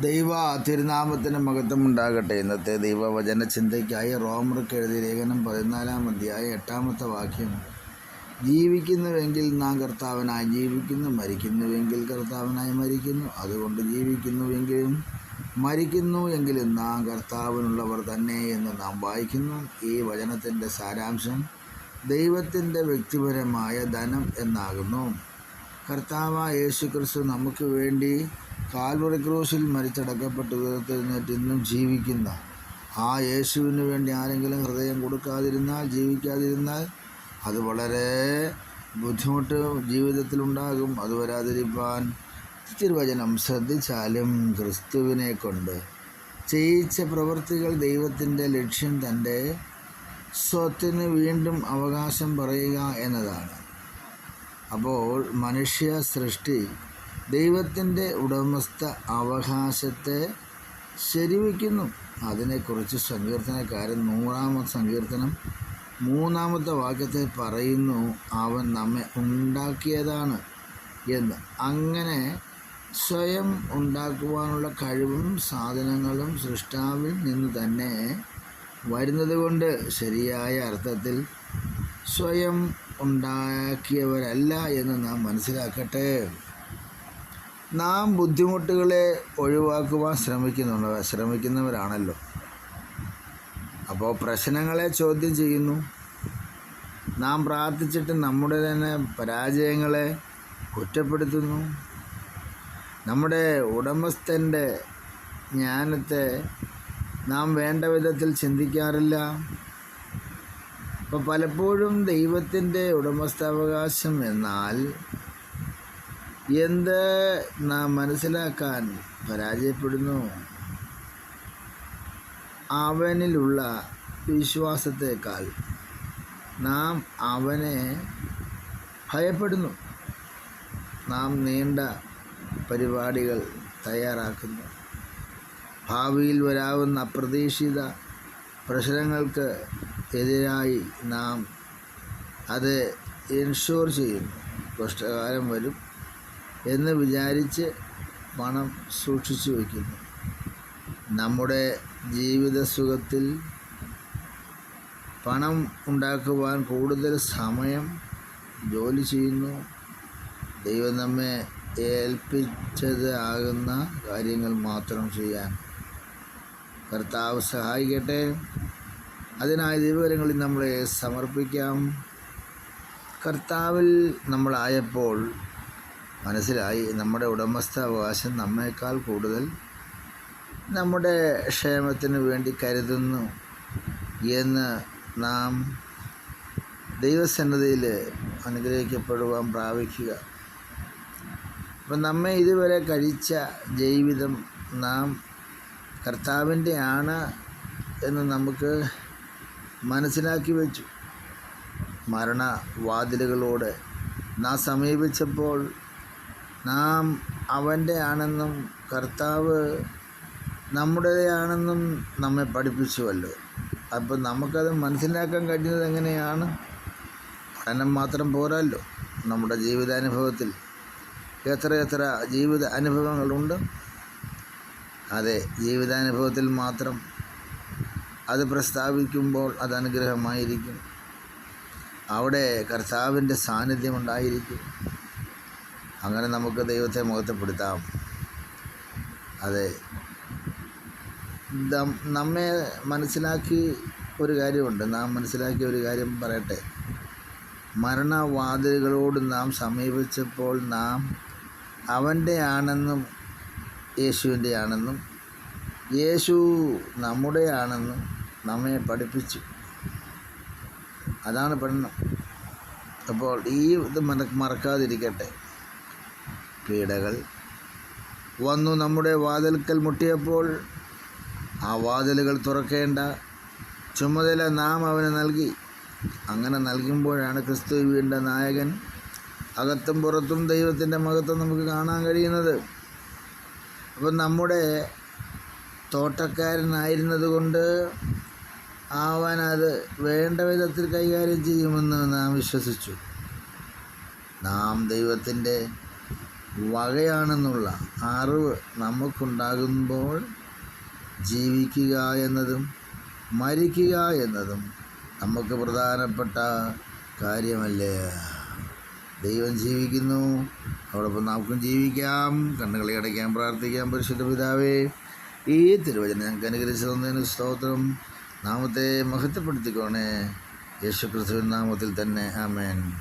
ദൈവ തിരുനാമത്തിന് മഹത്വം ഉണ്ടാകട്ടെ. ഇന്നത്തെ ദൈവവചന ചിന്തയ്ക്കായി റോമർക്ക് എഴുതിയ ലേഖനം പതിനാലാം അധ്യായം എട്ടാമത്തെ വാക്യം. ജീവിക്കുന്നുവെങ്കിൽ നാം കർത്താവിനായി ജീവിക്കുന്നു മരിക്കുന്നുവെങ്കിൽ കർത്താവിനായി മരിക്കുന്നു. അതുകൊണ്ട് ജീവിക്കുന്നുവെങ്കിലും മരിക്കുന്നു എങ്കിലും നാം കർത്താവിനുള്ളവർ തന്നെ എന്ന് നാം വായിക്കുന്നു. ഈ വചനത്തിന്റെ സാരാംശം ദൈവത്തിന്റെ വ്യക്തിപരമായ ധനം എന്നാകുന്നു. കർത്താവ് യേശു ക്രിസ്തു നമുക്ക് വേണ്ടി കാൽവറി ക്രൂശിൽ മരിച്ചടക്കപ്പെട്ട് ഉയർത്തെഴുന്നേറ്റ് ഇന്നും ജീവിക്കുന്ന. ആ യേശുവിന് വേണ്ടി ആരെങ്കിലും ഹൃദയം കൊടുക്കാതിരുന്നാൽ ജീവിക്കാതിരുന്നാൽ അത് വളരെ ബുദ്ധിമുട്ട് ജീവിതത്തിലുണ്ടാകും അത് വരാതിരിക്കാൻ തിരുവചനം ശ്രദ്ധിച്ചാലും ക്രിസ്തുവിനെ കൊണ്ട്. ചെയ്യിച്ച പ്രവൃത്തികൾ ദൈവത്തിന്റെ ലക്ഷ്യം തന്റെ സ്വത്തിന് വീണ്ടും അവകാശം പറയുക എന്നതാണ്. അപ്പോൾ മനുഷ്യ സൃഷ്ടി ദൈവത്തിന്റെ ഉടമസ്ഥ അവകാശത്തെ ശരിവയ്ക്കുന്നു. അതിനെക്കുറിച്ച് സങ്കീർത്തനക്കാരൻ നൂറാമത്തെ സങ്കീർത്തനം മൂന്നാമത്തെ വാക്യത്തെ പറയുന്നു അവൻ നമ്മെ ഉണ്ടാക്കിയതാണ് എന്ന്. അങ്ങനെ സ്വയം ഉണ്ടാക്കുവാനുള്ള കഴിവും സാധനങ്ങളും സൃഷ്ടാവിൽ നിന്ന് തന്നെ വരുന്നത് കൊണ്ട് ശരിയായ അർത്ഥത്തിൽ സ്വയം ഉണ്ടാക്കിയവരല്ല എന്ന് നാം മനസ്സിലാക്കട്ടെ. നാം ബുദ്ധിമുട്ടുകളെ ഒഴിവാക്കുവാൻ ശ്രമിക്കുന്നുണ്ട്. ശ്രമിക്കുന്നവരാണല്ലോ. അപ്പോൾ പ്രശ്നങ്ങളെ ചോദ്യം ചെയ്യുന്നു. നാം പ്രാർത്ഥിച്ചിട്ട് നമ്മുടെ തന്നെ പരാജയങ്ങളെ കുറ്റപ്പെടുത്തുന്നു. നമ്മുടെ ഉടമസ്ഥന്റെ ജ്ഞാനത്തെ നാം വേണ്ട വിധത്തിൽ ചിന്തിക്കാറില്ല. അപ്പോൾ പലപ്പോഴും ദൈവത്തിന്റെ ഉടമസ്ഥാവകാശം എന്നാൽ എന്ത് നാം മനസ്സിലാക്കാൻ പരാജയപ്പെടുന്നു? അവനിലുള്ള വിശ്വാസത്തേക്കാൾ നാം അവനെ ഭയപ്പെടുന്നു. നാം നീണ്ട പരിപാടികൾ തയ്യാറാക്കുന്നു. ഭാവിയിൽ വരാവുന്ന അപ്രതീക്ഷിത പ്രശ്നങ്ങൾക്ക് എതിരായി നാം അത് ഇൻഷുർ ചെയ്യുന്നു. കഷ്ടകാലം വരും. എന്ന് വിചാരിച്ച് പണം സൂക്ഷിച്ചു വയ്ക്കുന്നു. നമ്മുടെ ജീവിത സുഖത്തിൽ പണം ഉണ്ടാക്കുവാൻ കൂടുതൽ സമയം ജോലി ചെയ്യുന്നു. ദൈവം നമ്മെ ഏൽപ്പിച്ചത് ആകുന്ന കാര്യങ്ങൾ മാത്രം ചെയ്യാൻ. കർത്താവ് സഹായിക്കട്ടെ. അതിനായി ദൈവകരങ്ങളിൽ നമ്മളെ സമർപ്പിക്കാം. കർത്താവിൽ നമ്മളായപ്പോൾ മനസ്സിലായി. നമ്മുടെ ഉടമസ്ഥാവകാശം നമ്മേക്കാൾ കൂടുതൽ നമ്മുടെ ക്ഷേമത്തിന് വേണ്ടി കരുതുന്നു എന്ന് നാം ദൈവസന്നദ്ധിയിൽ അനുഗ്രഹിക്കപ്പെടുവാൻ പ്രാപിക്കുക. അപ്പം നമ്മെ ഇതുവരെ കഴിച്ച ജീവിതം നാം കർത്താവിന്റെ ആണ് എന്ന് നമുക്ക് മനസ്സിലാക്കി വെച്ചു. മരണവാതിലുകളോട് നാം സമീപിച്ചപ്പോൾ നാം അവന്റെ ആണെന്നും കർത്താവ് നമ്മുടേതാണെന്നും നമ്മെ പഠിപ്പിച്ചുവല്ലോ. അപ്പം നമുക്കത് മനസ്സിലാക്കാൻ കഴിഞ്ഞത് എങ്ങനെയാണ്? പഠനം മാത്രം പോരല്ലോ. നമ്മുടെ ജീവിതാനുഭവത്തിൽ എത്ര എത്ര ജീവിത അനുഭവങ്ങളുണ്ട്. അതെ ജീവിതാനുഭവത്തിൽ മാത്രം അത് പ്രസ്താവിക്കുമ്പോൾ അത് അനുഗ്രഹമായിരിക്കും. അവിടെ കർത്താവിന്റെ സാന്നിധ്യം ഉണ്ടായിരിക്കും. അങ്ങനെ നമുക്ക് ദൈവത്തെ മുഖത്തെപ്പെടുത്താം. അതെ. നമ്മെ മനസ്സിലാക്കി ഒരു കാര്യമുണ്ട്. നാം മനസ്സിലാക്കിയ ഒരു കാര്യം പറയട്ടെ. മരണവാതിലുകളോട് നാം സമീപിച്ചപ്പോൾ നാം അവന്റെ ആണെന്നും യേശുവിന്റെ ആണെന്നും യേശു നമ്മുടെ ആണെന്നും നമ്മെ പഠിപ്പിച്ചു. അതാണ് പഠനം. അപ്പോൾ ഈ ഇത് മറക്കാതിരിക്കട്ടെ. പീഡകൾ വന്നു നമ്മുടെ വാതിൽക്കൽ മുട്ടിയപ്പോൾ ആ വാതിലുകൾ തുറക്കേണ്ട ചുമതല നാം അവന് നൽകി. അങ്ങനെ നൽകുമ്പോഴാണ് ക്രിസ്തു വീണ്ട നായകൻ അകത്തും പുറത്തും ദൈവത്തിന്റെ മഹത്വം നമുക്ക് കാണാൻ കഴിയുന്നത്. അപ്പം നമ്മുടെ തോട്ടക്കാരനായിരുന്നതുകൊണ്ട് അവൻ അത് വേണ്ട വിധത്തിൽ കൈകാര്യം ചെയ്യുമെന്ന് നാം വിശ്വസിച്ചു. നാം ദൈവത്തിന്റെ വകയാണെന്നുള്ള അറിവ് നമുക്കുണ്ടാകുമ്പോൾ ജീവിക്കുക എന്നതും മരിക്കുക എന്നതും നമുക്ക് പ്രധാനപ്പെട്ട കാര്യമല്ലേ? ദൈവം ജീവിക്കുന്നു. അതോടൊപ്പം നമുക്കും ജീവിക്കാം. കണ്ണുകളെ അടയ്ക്കാൻ പ്രാർത്ഥിക്കാം. പരിശുദ്ധ പിതാവേ ഈ തിരുവചനം ഞങ്ങൾക്ക് അനുഗ്രഹിച്ചു തന്നതിന് സ്തോത്രം. നാമത്തെ മഹത്വപ്പെടുത്തിക്കോണേ യേശുക്രിസ്തുവിൻ നാമത്തിൽ തന്നെ. ആമേൻ.